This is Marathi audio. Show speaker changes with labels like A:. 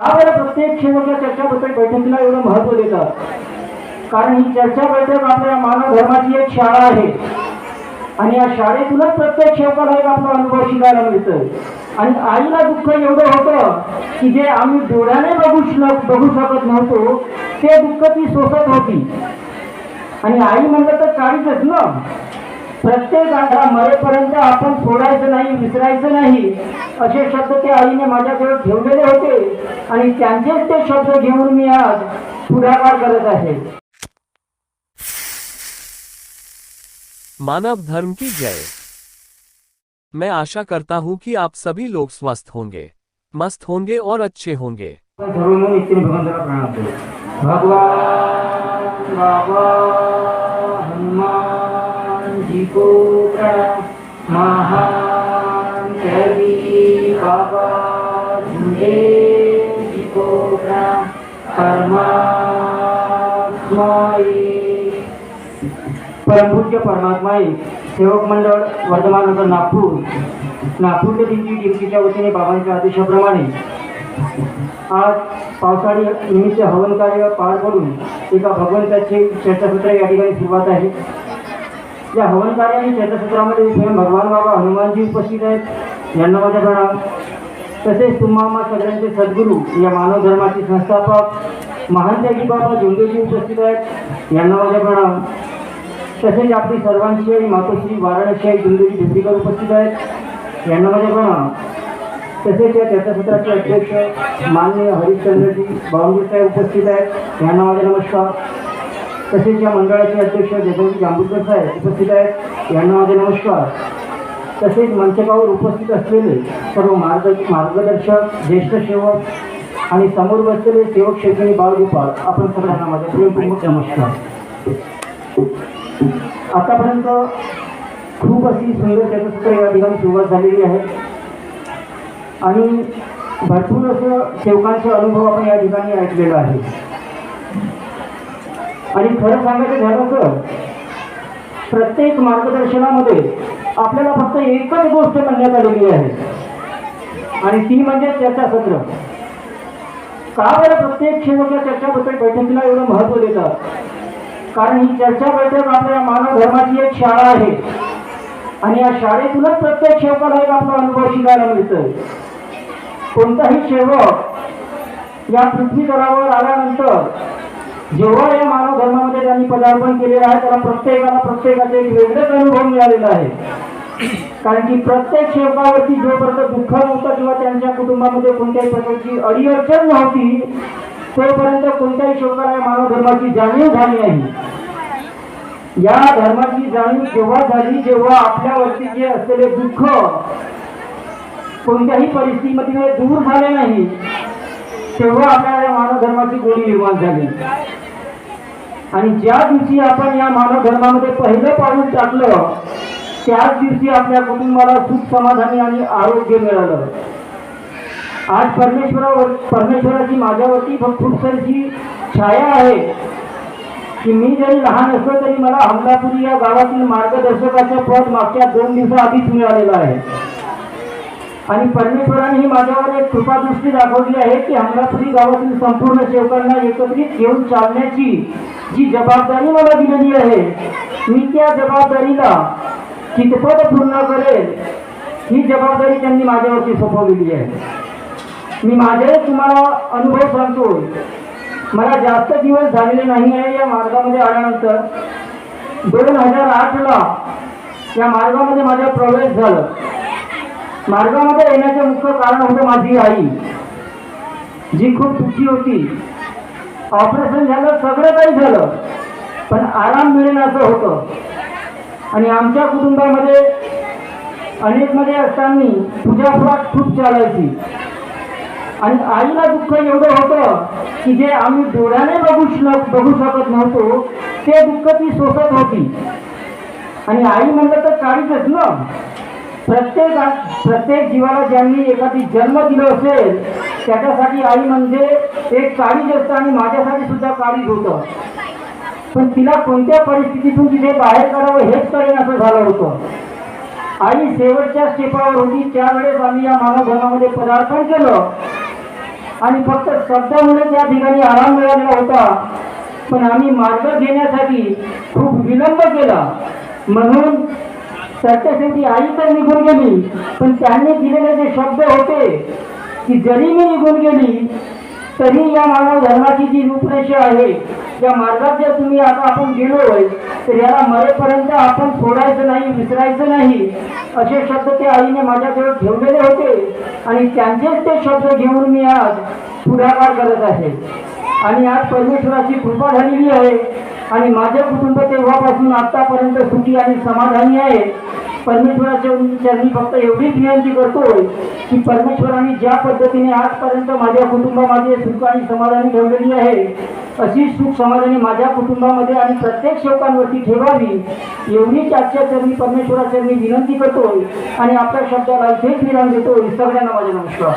A: का बरं प्रत्येक शेवटच्या चर्चा बैठक बैठकीला एवढं महत्त्व देतात. कारण ही चर्चा बैठक आपल्या मानव धर्माची एक शाळा आहे. आणि या शाळेतूनच प्रत्येक शेवटाला एक आपला अनुभव शिकायला मिळतं आणि आईला दुःख एवढं होतं की जे आम्ही डोळ्याने बघू बघू शकत नव्हतो ते दुःख ती सोसत होती. आणि आई म्हणलं तर काळीच ना? प्रत्येक आता मरेपर्यंत आपण सोडायचं नाही विसरायचं नाही. असे शब्द त्या आईने माझ्याकडे ठेवलेले होते. आणि त्यांचेच ते शब्द घेऊन मी आज पुढाकार करत आहे.
B: मानव धर्म की जय। मैं आशा करता हूँ कि आप सभी लोग स्वस्थ होंगे मस्त होंगे और अच्छे होंगे।
A: भगवान बाबा हनुमान। जी को बाबा परमात्मा एक. परमपूज्य परमात्मा सेवक मंडळ वर्धमानगर नागपूर नागपूरच्या दिवशी डिप्टीच्या वतीने बाबांच्या आदेशाप्रमाणे आज पावसाळी निमित्त हवन कार्य पार पडून एका भगवंताचे चर्चासत्र या ठिकाणी सुरुवात आहे या हवन कार्य आणि चर्चासत्रामध्ये स्वयं भगवान बाबा हनुमानजी उपस्थित आहेत. यांना माझ्या प्रणाम. तसेच तुम्हा सगळ्यांचे सद्गुरू या मानव धर्माचे संस्थापक महान त्यागी बाबा जोंदेजी उपस्थित आहेत. यांना माझ्या प्रणाम. तसेच आपली सर्वांची आई मातोश्री वाराणसी आई जोंदेजी भिंतीकर उपस्थित आहेत. यांना माझ्या प्रणाम. तसेच या चर्चासत्राचे अध्यक्ष माननीय हरिश्चंद्रजी बावंगी साहेब उपस्थित आहेत. यांना माझा नमस्कार. तसेच या मंडळाचे अध्यक्ष जगवजी जांभूळकर साहेब उपस्थित आहेत. यांना माझे नमस्कार. तसेच मंचकावर उपस्थित असलेले सर्व मार्ग मार्गदर्शक ज्येष्ठ सेवक आणि समोर बसलेले सेवक शेतकरी बाळगोपाळ आपण सर्वांना माझ्या प्रेमपूर्वक नमस्कार. आतापर्यंत खूप अशी सुंदर चर्चासत्र या ठिकाणी सुरुवात झालेली आहे. आणि भरपूर असं सेवकांचे अनुभव आपण या ठिकाणी ऐकलेला आहे. आणि खरं सांगायचं झालं तर प्रत्येक मार्गदर्शनामध्ये आपल्याला फक्त एकच गोष्ट म्हणण्यात आलेली आहे. आणि ती म्हणजे चर्चासत्र का बरं प्रत्येक शेवटच्या चर्चा बैठक बैठकीला एवढं महत्त्व देतात? कारण ही चर्चा बैठक आपल्या मानव धर्माची एक शाळा आहे. आणि या शाळेतूनच प्रत्येक शेवकाला एक आपला अनुभव शिकायला मिळतं कोणताही शेवक या पृथ्वी तलावर आल्यानंतर जेव्हा या मानव धर्मामध्ये त्यांनी पदार्पण केलेलं आहे त्याला प्रत्येकाला प्रत्येकाचे एक वेगळाच अनुभव मिळालेला आहे. कारण की प्रत्येक शेवकावरती जोपर्यंत दुःख नव्हतं किंवा त्यांच्या कुटुंबामध्ये कोणत्याही प्रकारची अडीअडचण नव्हती तोपर्यंत कोणत्याही शेवकाला या मानव धर्माची जाणीव झाली नाही. या धर्माची जाणीव जेव्हा झाली जेव्हा आपल्यावरती जे असलेले दुःख कोणत्याही परिस्थितीमध्ये दूर झाले नाही तेव्हा आपल्याला या मानव धर्माची गोडी निर्माण झाली. आणि ज्या दिवशी आपण या मानव धर्मामध्ये पहिलं पाऊल टाकलं त्याच दिवशी आपल्या कुटुंबाला सुख समाधानी आणि आरोग्य मिळालं. आज परमेश्वरावर परमेश्वराची माझ्यावरती खूप सारीची छाया आहे की मी जरी लहान असलो तरी मला हमलापुरी या गावातील मार्गदर्शकाचं पद मागच्या दोन दिवसाआधीच मिळालेलं आहे. आणि परमेश्वराने ही माझ्यावर एक कृपादृष्टी दाखवली आहे की अमरापुरी गावातील संपूर्ण सेवकांना एकत्रित घेऊन चालण्याची जी जबाबदारी मला दिलेली आहे मी त्या जबाबदारीला कितपत पूर्ण करेल ही जबाबदारी त्यांनी माझ्यावरती सोपवलेली आहे. मी माझे तुम्हाला अनुभव सांगतो मला जास्त दिवस झालेले नाही आहे या मार्गामध्ये आल्यानंतर. दोन हजार आठला या मार्गामध्ये माझा प्रवेश झाला. मार्गामध्ये येण्याचं मुख्य कारण होतं माझी आई जी खूप दुःखी होती. ऑपरेशन झालं सगळं काही झालं पण आराम मिळेल असं होतं. आणि आमच्या कुटुंबामध्ये अनेकमध्ये असताना पूजापाठ खूप चालायची. आणि आईला दुःख एवढं होतं की जे आम्ही डोळ्याने बघू बघू शकत नव्हतो ते दुःख ती सोसत होती. आणि आई म्हणलं तर काळीच ना? प्रत्येक प्रत्येक जीवाला ज्यांनी एखादी जन्म दिलं असेल त्याच्यासाठी आई म्हणजे एक काळीज असतं आणि माझ्यासाठी सुद्धा काळीज होतं. पण तिला कोणत्या परिस्थितीतून तिथे बाहेर काढावं हेच कळेल असं झालं होतं. आई शेवटच्या स्टेपावर होती त्यावेळेस आम्ही या मानवधर्मामध्ये पदार्पण केलं. आणि फक्त शब्दामुळे त्या ठिकाणी आराम मिळालेला होता. पण आम्ही मार्ग घेण्यासाठी खूप विलंब केला. म्हणून सरते शेवटी आई तर निघून गेली पण त्यांनी दिलेले जे शब्द होते की जरी मी निघून गेली तरी या मानव धर्माची जी रूपरेषा आहे या मार्गात जर तुम्ही आता आपण गेलोय तर याला मरेपर्यंत आपण सोडायचं नाही विसरायचं नाही असे शब्द त्या आईने माझ्याकडे ठेवलेले होते. आणि त्यांचेच ते शब्द घेऊन मी आज पुढाकार करत आहे. आणि आज परमेश्वराची कृपा झालेली आहे. आणि माझे कुटुंब तेव्हापासून आतापर्यंत सुखी आणि समाधानी आहे परमेश्वराच्या चरणी फक्त एवढीच विनंती करतोय की परमेश्वराने ज्या पद्धतीने आजपर्यंत माझ्या कुटुंबामध्ये सुख आणि समाधानी ठेवलेली आहे अशी सुख समाधानी माझ्या कुटुंबामध्ये आणि प्रत्येक सेवकांवरती ठेवावी एवढीच आजच्या चरणी परमेश्वराच्या मी विनंती करतोय. आणि आपल्या शब्दाला इथेच विराम देतोय. सगळ्यांना माझे नमस्कार.